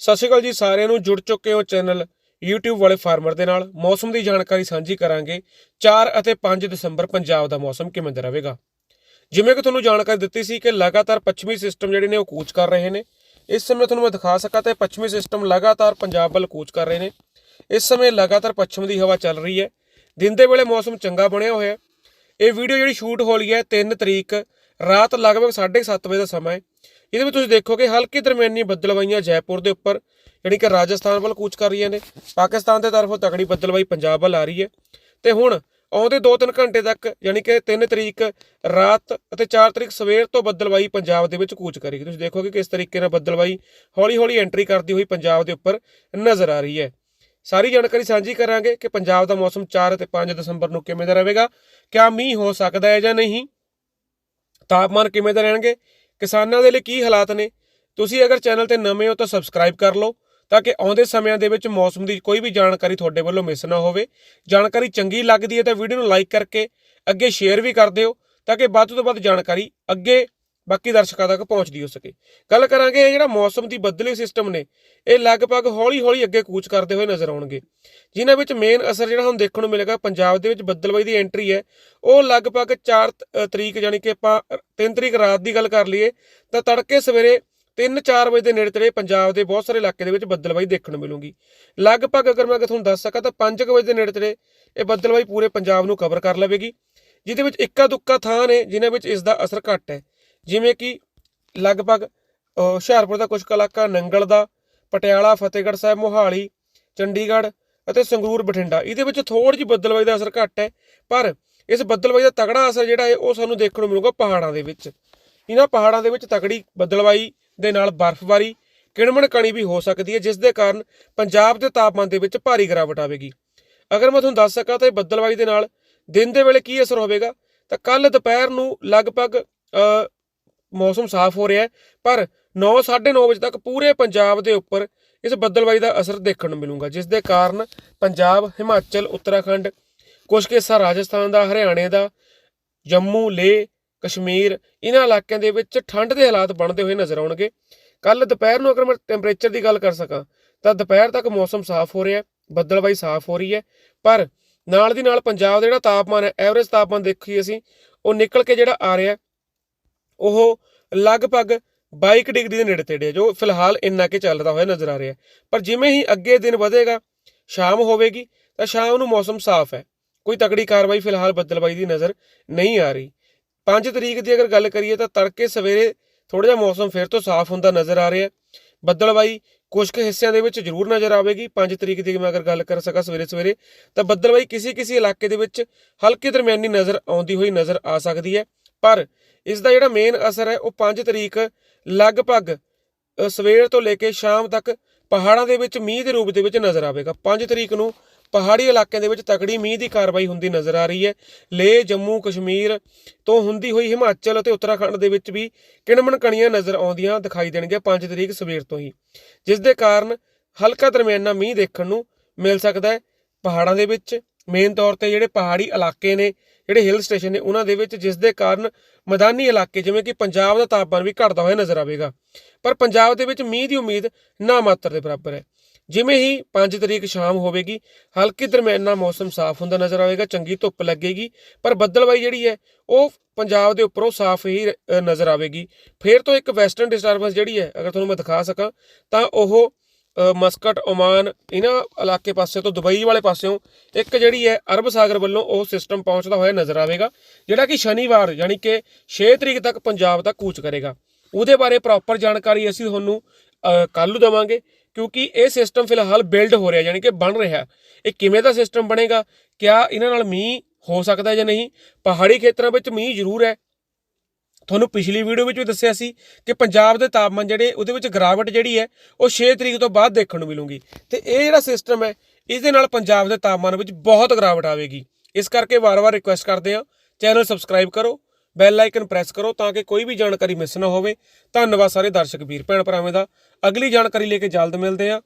ਸਤਿ ਸ਼੍ਰੀ ਅਕਾਲ ਜੀ, ਸਾਰਿਆਂ ਨੂੰ ਜੁੜ ਚੁੱਕੇ ਹੋ ਚੈਨਲ YouTube ਵਾਲੇ ਫਾਰਮਰ ਦੇ ਨਾਲ। ਮੌਸਮ ਦੀ ਜਾਣਕਾਰੀ ਸਾਂਝੀ ਕਰਾਂਗੇ। 4 ਅਤੇ 5 ਦਸੰਬਰ ਪੰਜਾਬ ਦਾ ਮੌਸਮ ਕਿਵੇਂ ਦਾ ਰਹੇਗਾ? ਜਿਵੇਂ ਕਿ ਤੁਹਾਨੂੰ ਜਾਣਕਾਰੀ ਦਿੱਤੀ ਸੀ ਕਿ ਲਗਾਤਾਰ ਪੱਛਮੀ ਸਿਸਟਮ ਜਿਹੜੇ ਨੇ ਉਹ ਕੂਚ ਕਰ ਰਹੇ ਨੇ। ਇਸ ਸਮੇਂ ਤੁਹਾਨੂੰ ਮੈਂ ਦਿਖਾ ਸਕਾਂ ਤੇ ਪੱਛਮੀ ਸਿਸਟਮ ਲਗਾਤਾਰ ਪੰਜਾਬ ਵੱਲ ਕੂਚ ਕਰ ਰਹੇ ਨੇ। ਇਸ ਸਮੇਂ ਲਗਾਤਾਰ ਪੱਛਮ ਦੀ ਹਵਾ ਚੱਲ ਰਹੀ ਹੈ। ਦਿਨ ਦੇ ਵੇਲੇ ਮੌਸਮ ਚੰਗਾ ਬਣਿਆ ਹੋਇਆ ਹੈ। ਇਹ ਵੀਡੀਓ ਜਿਹੜੀ ਸ਼ੂਟ ਹੋ ਰਹੀ ਹੈ 3 ਤਰੀਕ ਰਾਤ ਲਗਭਗ 7:30 ਵਜੇ ਦਾ ਸਮਾਂ ਹੈ। ਇਹਦੇ ਵਿੱਚ ਤੁਸੀਂ ਦੇਖੋਗੇ ਹਲਕੀ ਦਰਮਿਆਨੀ ਬੱਦਲਵਾਈਆਂ ਜੈਪੁਰ ਦੇ ਉੱਪਰ ਜਿਹੜੀ ਕਿ ਰਾਜਸਥਾਨ ਵੱਲ ਕੂਚ ਕਰ ਰਹੀਆਂ ਨੇ। ਪਾਕਿਸਤਾਨ ਦੇ ਤਰਫੋਂ ਤਕੜੀ ਬੱਦਲਵਾਈ ਪੰਜਾਬ ਵੱਲ ਆ ਰਹੀ ਹੈ। ਤੇ ਹੁਣ ਆਉਂਦੇ 2-3 ਘੰਟੇ ਤੱਕ, ਯਾਨੀ ਕਿ 3 ਤਰੀਕ ਰਾਤ ਅਤੇ 4 ਤਰੀਕ ਸਵੇਰ ਤੋਂ ਬੱਦਲਵਾਈ ਪੰਜਾਬ ਦੇ ਵਿੱਚ ਕੂਚ ਕਰੇਗੀ। ਤੁਸੀਂ ਦੇਖੋਗੇ ਕਿਸ ਤਰੀਕੇ ਨਾਲ ਬੱਦਲਵਾਈ ਹੌਲੀ-ਹੌਲੀ ਐਂਟਰੀ ਕਰਦੀ ਹੋਈ ਪੰਜਾਬ ਦੇ ਉੱਪਰ ਨਜ਼ਰ ਆ ਰਹੀ ਹੈ। ਸਾਰੀ ਜਾਣਕਾਰੀ ਸਾਂਝੀ ਕਰਾਂਗੇ ਕਿ ਪੰਜਾਬ ਦਾ ਮੌਸਮ 4 ਅਤੇ 5 ਦਸੰਬਰ ਨੂੰ ਕਿਵੇਂ ਦਾ ਰਹੇਗਾ। ਕਿਆ ਮੀਂਹ ਹੋ ਸਕਦਾ ਹੈ ਜਾਂ ਨਹੀਂ? ਤਾਪਮਾਨ ਕਿਵੇਂ ਦੇ ਰਹਿਣਗੇ? ਕਿਸਾਨਾਂ ਦੇ ਲਈ ਕੀ ਹਾਲਾਤ ਨੇ? ਤੁਸੀਂ ਅਗਰ ਚੈਨਲ ਤੇ ਨਵੇਂ ਹੋ ਤਾਂ ਸਬਸਕ੍ਰਾਈਬ ਕਰ ਲਓ ਤਾਂ ਕਿ ਆਉਂਦੇ ਸਮਿਆਂ ਦੇ ਵਿੱਚ ਮੌਸਮ ਦੀ ਕੋਈ ਵੀ ਜਾਣਕਾਰੀ ਤੁਹਾਡੇ ਵੱਲੋਂ ਮਿਸ ਨਾ ਹੋਵੇ। ਜਾਣਕਾਰੀ ਚੰਗੀ ਲੱਗਦੀ ਹੈ ਤਾਂ ਵੀਡੀਓ ਨੂੰ ਲਾਈਕ ਕਰਕੇ ਅੱਗੇ ਸ਼ੇਅਰ ਵੀ ਕਰ ਦਿਓ ਤਾਂ ਕਿ ਵੱਧ ਤੋਂ ਵੱਧ ਜਾਣਕਾਰੀ ਅੱਗੇ ਬਾਕੀ ਦਰਸ਼ਕਾਂ ਤੱਕ ਪਹੁੰਚਦੀ ਹੋ ਸਕੇ। ਗੱਲ ਕਰਾਂਗੇ ਇਹ ਜਿਹੜਾ ਮੌਸਮ ਦੀ ਬੱਦਲੀ ਸਿਸਟਮ ਨੇ, ਇਹ ਲਗਭਗ ਹੌਲੀ-ਹੌਲੀ ਅੱਗੇ ਕੂਚ ਕਰਦੇ ਹੋਏ ਨਜ਼ਰ ਆਉਣਗੇ। ਜਿਨ੍ਹਾਂ ਵਿੱਚ ਮੇਨ ਅਸਰ ਜਿਹੜਾ ਹੁਣ ਦੇਖਣ ਨੂੰ ਮਿਲੇਗਾ, ਪੰਜਾਬ ਦੇ ਵਿੱਚ ਬੱਦਲਬਾਈ ਦੀ ਐਂਟਰੀ ਹੈ। ਉਹ ਲਗਭਗ 4 ਤਰੀਕ ਯਾਨੀ ਕਿ ਆਪਾਂ 3 ਤਰੀਕ ਰਾਤ ਦੀ ਗੱਲ ਕਰ ਲਈਏ, ਤਾਂ ਤੜਕੇ ਸਵੇਰੇ 3-4 ਵਜੇ ਦੇ ਨੇੜੇ ਤੇੜੇ ਪੰਜਾਬ ਦੇ ਬਹੁਤ ਸਾਰੇ ਇਲਾਕੇ ਦੇ ਵਿੱਚ ਬੱਦਲਬਾਈ ਦੇਖਣ ਨੂੰ ਮਿਲੂਗੀ। ਲਗਭਗ ਅਗਰ ਮੈਂ ਤੁਹਾਨੂੰ ਦੱਸ ਸਕਾਂ, ਤਾਂ 5 ਵਜੇ ਦੇ ਨੇੜੇ ਤੇੜੇ ਇਹ ਬੱਦਲਬਾਈ ਪੂਰੇ ਪੰਜਾਬ ਨੂੰ ਕਵਰ ਕਰ ਲਵੇਗੀ, ਜਿਹਦੇ ਵਿੱਚ ਇੱਕਾ ਦੁੱਕਾ ਥਾਂ ਨੇ, ਜਿਨ੍ਹਾਂ ਵਿੱਚ ਇਸ ਦਾ ਅਸਰ ਘੱਟ ਹੈ। ਜਿਵੇਂ ਕਿ ਲਗਭਗ ਹੁਸ਼ਿਆਰਪੁਰ ਦਾ ਕੁਝ ਕੁ ਨੰਗਲ ਦਾ, ਪਟਿਆਲਾ, ਫਤਿਹਗੜ੍ਹ ਸਾਹਿਬ, ਮੋਹਾਲੀ, ਚੰਡੀਗੜ੍ਹ ਅਤੇ ਸੰਗਰੂਰ, ਬਠਿੰਡਾ। ਇਹਦੇ ਵਿੱਚ ਥੋੜੀ ਜਿਹੀ ਬੱਦਲਬਾਈ ਦਾ ਅਸਰ ਘੱਟ ਹੈ, ਪਰ ਇਸ ਬੱਦਲਬਾਈ ਦਾ ਤਗੜਾ ਅਸਰ ਜਿਹੜਾ ਹੈ, ਉਹ ਸਾਨੂੰ ਦੇਖਣ ਨੂੰ ਮਿਲੂਗਾ ਪਹਾੜਾਂ ਦੇ ਵਿੱਚ। ਇਹਨਾਂ ਪਹਾੜਾਂ ਦੇ ਵਿੱਚ ਤਗੜੀ ਬੱਦਲਬਾਈ ਦੇ ਨਾਲ ਬਰਫ਼ਬਾਰੀ, ਕਿਣਮਣ ਕਣੀ ਵੀ ਹੋ ਸਕਦੀ ਹੈ, ਜਿਸ ਦੇ ਕਾਰਨ ਪੰਜਾਬ ਦੇ ਤਾਪਮਾਨ ਦੇ ਵਿੱਚ ਭਾਰੀ ਗਿਰਾਵਟ ਆਵੇਗੀ। ਅਗਰ ਮੈਂ ਤੁਹਾਨੂੰ ਦੱਸ ਸਕਾਂ ਤਾਂ ਇਹ ਬੱਦਲਬਾਈ ਦੇ ਨਾਲ ਦਿਨ ਦੇ ਵੇਲੇ ਕੀ ਅਸਰ ਹੋਵੇਗਾ, ਤਾਂ ਕੱਲ ਦੁਪਹਿਰ ਨੂੰ ਲਗਭਗ ਮੌਸਮ ਸਾਫ਼ ਹੋ ਰਿਹਾ ਹੈ, ਪਰ 9:30 ਵਜੇ ਤੱਕ ਪੂਰੇ ਪੰਜਾਬ ਦੇ ਉੱਪਰ ਇਸ ਬੱਦਲਬਾਈ ਦਾ ਅਸਰ ਦੇਖਣ ਨੂੰ ਮਿਲੂਗਾ, ਜਿਸ ਦੇ ਕਾਰਨ ਪੰਜਾਬ, ਹਿਮਾਚਲ, ਉੱਤਰਾਖੰਡ ਕੁਝ ਕੁ ਹਿੱਸਾ ਰਾਜਸਥਾਨ ਦਾ, ਹਰਿਆਣੇ ਦਾ, ਜੰਮੂ, ਲੇਹ, ਕਸ਼ਮੀਰ ਇਹਨਾਂ ਇਲਾਕਿਆਂ ਦੇ ਵਿੱਚ ਠੰਡ ਦੇ ਹਾਲਾਤ ਬਣਦੇ ਹੋਏ ਨਜ਼ਰ ਆਉਣਗੇ। ਕੱਲ ਦੁਪਹਿਰ ਨੂੰ ਅਗਰ ਮੈਂ ਟੈਂਪਰੇਚਰ ਦੀ ਗੱਲ ਕਰ ਸਕਾਂ, ਤਾਂ ਦੁਪਹਿਰ ਤੱਕ ਮੌਸਮ ਸਾਫ਼ ਹੋ ਰਿਹਾ ਹੈ ਬੱਦਲਬਾਈ ਸਾਫ਼ ਹੋ ਰਹੀ ਹੈ, ਪਰ ਨਾਲ ਦੀ ਨਾਲ ਪੰਜਾਬ ਦਾ ਜਿਹੜਾ ਤਾਪਮਾਨ ਹੈ ਐਵਰੇਜ ਤਾਪਮਾਨ ਦੇਖੀਏ ਅਸੀਂ, ਉਹ ਨਿਕਲ ਕੇ ਜਿਹੜਾ ਆ ਰਿਹਾ ਉਹ ਲਗਭਗ 22 ਡਿਗਰੀ ਦੇ ਨੇੜੇ ਤੇੜੇ ਜੋ ਫਿਲਹਾਲ ਇੰਨਾ ਕੇ ਚੱਲਦਾ ਹੋਇਆ ਨਜ਼ਰ ਆ ਰਿਹਾ ਪਰ ਜਿਵੇਂ ਹੀ ਅੱਗੇ ਦਿਨ ਵਧੇਗਾ, ਸ਼ਾਮ ਹੋਵੇਗੀ, ਤਾਂ ਸ਼ਾਮ ਨੂੰ ਮੌਸਮ ਸਾਫ਼ ਹੈ। ਕੋਈ ਤਕੜੀ ਕਾਰਵਾਈ ਫਿਲਹਾਲ ਬੱਦਲਬਾਈ ਦੀ ਨਜ਼ਰ ਨਹੀਂ ਆ ਰਹੀ। 5 ਤਰੀਕ ਦੀ ਅਗਰ ਗੱਲ ਕਰੀਏ ਤਾਂ ਤੜਕੇ ਸਵੇਰੇ ਥੋੜਾ ਜਿਹਾ ਮੌਸਮ ਫਿਰ ਤੋਂ ਸਾਫ਼ ਹੁੰਦਾ ਨਜ਼ਰ ਆ ਰਿਹਾ ਹੈ। ਬੱਦਲਬਾਈ ਕੁਝ ਕੁ ਹਿੱਸਿਆਂ ਦੇ ਵਿੱਚ ਜ਼ਰੂਰ ਨਜ਼ਰ ਆਵੇਗੀ। 5 ਤਰੀਕ ਦੀ ਮੈਂ ਅਗਰ ਗੱਲ ਕਰ ਸਕਾਂ ਸਵੇਰੇ ਸਵੇਰੇ, ਤਾਂ ਬੱਦਲਬਾਈ ਕਿਸੇ ਕਿਸੇ ਇਲਾਕੇ ਦੇ ਵਿੱਚ ਹਲਕੀ ਦਰਮਿਆਨੀ ਨਜ਼ਰ ਆਉਂਦੀ ਹੋਈ ਨਜ਼ਰ ਆ ਸਕਦੀ ਹੈ। ਪਰ ਇਸ ਦਾ ਜਿਹੜਾ ਮੇਨ ਅਸਰ ਹੈ, ਉਹ 5 ਤਰੀਕ ਲਗਭਗ ਸਵੇਰ ਤੋਂ ਲੈ ਕੇ ਸ਼ਾਮ ਤੱਕ ਪਹਾੜਾਂ ਦੇ ਵਿੱਚ ਮੀਂਹ ਦੇ ਰੂਪ ਦੇ ਵਿੱਚ ਨਜ਼ਰ ਆਵੇਗਾ। 5 ਤਰੀਕ ਨੂੰ ਪਹਾੜੀ ਇਲਾਕਿਆਂ ਦੇ ਵਿੱਚ ਤਕੜੀ ਮੀਂਹ ਦੀ ਕਾਰਵਾਈ ਹੁੰਦੀ ਨਜ਼ਰ ਆ ਰਹੀ ਹੈ। ਲੇਹ ਜੰਮੂ, ਕਸ਼ਮੀਰ ਤੋਂ ਹੁੰਦੀ ਹੋਈ ਹਿਮਾਚਲ ਅਤੇ ਉੱਤਰਾਖੰਡ ਦੇ ਵਿੱਚ ਵੀ ਕਿਣਮਣ ਕਣੀਆਂ ਨਜ਼ਰ ਆਉਂਦੀਆਂ ਦਿਖਾਈ ਦੇਣਗੀਆਂ 5 ਤਰੀਕ ਸਵੇਰ ਤੋਂ ਹੀ। ਜਿਸ ਦੇ ਕਾਰਨ ਹਲਕਾ ਦਰਮਿਆਨਾ ਮੀਂਹ ਦੇਖਣ ਨੂੰ ਮਿਲ ਸਕਦਾ ਹੈ। ਪਹਾੜਾਂ ਦੇ ਵਿੱਚ ਮੇਨ ਤੌਰ ਤੇ ਜਿਹੜੇ ਪਹਾੜੀ ਇਲਾਕੇ ਨੇ, ਜਿਹੜੇ ਹਿਲ ਸਟੇਸ਼ਨ ਨੇ, ਉਹਨਾਂ ਦੇ ਵਿੱਚ ਜਿਸ ਦੇ ਕਾਰਨ ਮੈਦਾਨੀ ਇਲਾਕੇ ਜਿਵੇਂ ਕਿ ਪੰਜਾਬ ਦਾ ਤਾਪਮਾਨ ਵੀ ਘਟਦਾ ਹੋਇਆ ਨਜ਼ਰ ਆਵੇਗਾ। ਪਰ ਪੰਜਾਬ ਦੇ ਵਿੱਚ ਮੀਂਹ ਦੀ ਉਮੀਦ ਨਾ ਮਾਤਰ ਦੇ ਬਰਾਬਰ ਹੈ। ਜਿਵੇਂ ਹੀ 5 ਤਰੀਕ ਸ਼ਾਮ ਹੋਵੇਗੀ, ਹਲਕੀ ਦਰਮਿਆਨਾ ਮੌਸਮ ਸਾਫ਼ ਹੁੰਦਾ ਨਜ਼ਰ ਆਵੇਗਾ, ਚੰਗੀ ਧੁੱਪ ਲੱਗੇਗੀ, ਪਰ ਬੱਦਲਬਾਈ ਜਿਹੜੀ ਹੈ, ਉਹ ਪੰਜਾਬ ਦੇ ਉੱਪਰੋਂ ਸਾਫ਼ ਹੀ ਨਜ਼ਰ ਆਵੇਗੀ। ਫਿਰ ਤੋਂ ਇੱਕ ਵੈਸਟਰਨ ਡਿਸਟਰਬੈਂਸ ਜਿਹੜੀ ਹੈ, ਅਗਰ ਤੁਹਾਨੂੰ ਮੈਂ ਦਿਖਾ ਸਕਾਂ, ਤਾਂ ਉਹ ਮਸਕਟ, ਓਮਾਨ, ਇਹਨਾਂ ਇਲਾਕੇ ਪਾਸੇ ਤੋਂ ਦੁਬਈ ਵਾਲੇ ਪਾਸਿਓਂ ਇੱਕ ਜਿਹੜੀ ਹੈ ਅਰਬ ਸਾਗਰ ਵੱਲੋਂ ਉਹ ਸਿਸਟਮ ਪਹੁੰਚਦਾ ਹੋਇਆ ਨਜ਼ਰ ਆਵੇਗਾ, ਜਿਹੜਾ ਕਿ ਸ਼ਨੀਵਾਰ ਯਾਨੀ ਕਿ 6 ਤਰੀਕ ਤੱਕ ਪੰਜਾਬ ਤੱਕ ਕੂਚ ਕਰੇਗਾ। ਉਹਦੇ ਬਾਰੇ ਪ੍ਰੋਪਰ ਜਾਣਕਾਰੀ ਅਸੀਂ ਤੁਹਾਨੂੰ ਕੱਲ੍ਹ ਨੂੰ ਦੇਵਾਂਗੇ, ਕਿਉਂਕਿ ਇਹ ਸਿਸਟਮ ਫਿਲਹਾਲ ਬਿਲਡ ਹੋ ਰਿਹਾ, ਯਾਨੀ ਕਿ ਬਣ ਰਿਹਾ ਇਹ ਕਿਵੇਂ ਦਾ ਸਿਸਟਮ ਬਣੇਗਾ, ਕਿਆ ਇਹਨਾਂ ਨਾਲ ਮੀਂਹ ਹੋ ਸਕਦਾ ਜਾਂ ਨਹੀਂ, ਪਹਾੜੀ ਖੇਤਰਾਂ ਵਿੱਚ ਮੀਂਹ ਜ਼ਰੂਰ ਹੈ ਤੁਹਾਨੂੰ ਪਿਛਲੀ ਵੀਡੀਓ ਵਿੱਚ ਵੀ ਦੱਸਿਆ ਸੀ ਕਿ ਪੰਜਾਬ ਦੇ ਤਾਪਮਾਨ ਜਿਹੜੇ ਉਹਦੇ ਵਿੱਚ ਗਿਰਾਵਟ ਜਿਹੜੀ ਹੈ, ਉਹ 6 ਤਰੀਕ ਤੋਂ ਬਾਅਦ ਦੇਖਣ ਨੂੰ ਮਿਲੂਗੀ। ਤੇ ਇਹ ਜਿਹੜਾ ਸਿਸਟਮ ਹੈ, ਇਸ ਦੇ ਨਾਲ ਪੰਜਾਬ ਦੇ ਤਾਪਮਾਨ ਵਿੱਚ ਬਹੁਤ ਗਿਰਾਵਟ ਆਵੇਗੀ। ਇਸ ਕਰਕੇ ਵਾਰ-ਵਾਰ ਰਿਕੁਐਸਟ ਕਰਦੇ ਹਾਂ, ਚੈਨਲ ਸਬਸਕ੍ਰਾਈਬ ਕਰੋ ਬੈਲ ਆਈਕਨ ਪ੍ਰੈਸ ਕਰੋ ਤਾਂ ਕਿ ਕੋਈ ਵੀ ਜਾਣਕਾਰੀ ਮਿਸ ਨਾ ਹੋਵੇ। ਧੰਨਵਾਦ ਸਾਰੇ ਦਰਸ਼ਕ ਵੀਰ, ਭੈਣ ਭਰਾਵੇਂ ਦਾ। ਅਗਲੀ ਜਾਣਕਾਰੀ ਲੈ ਕੇ ਜਲਦ ਮਿਲਦੇ ਹਾਂ।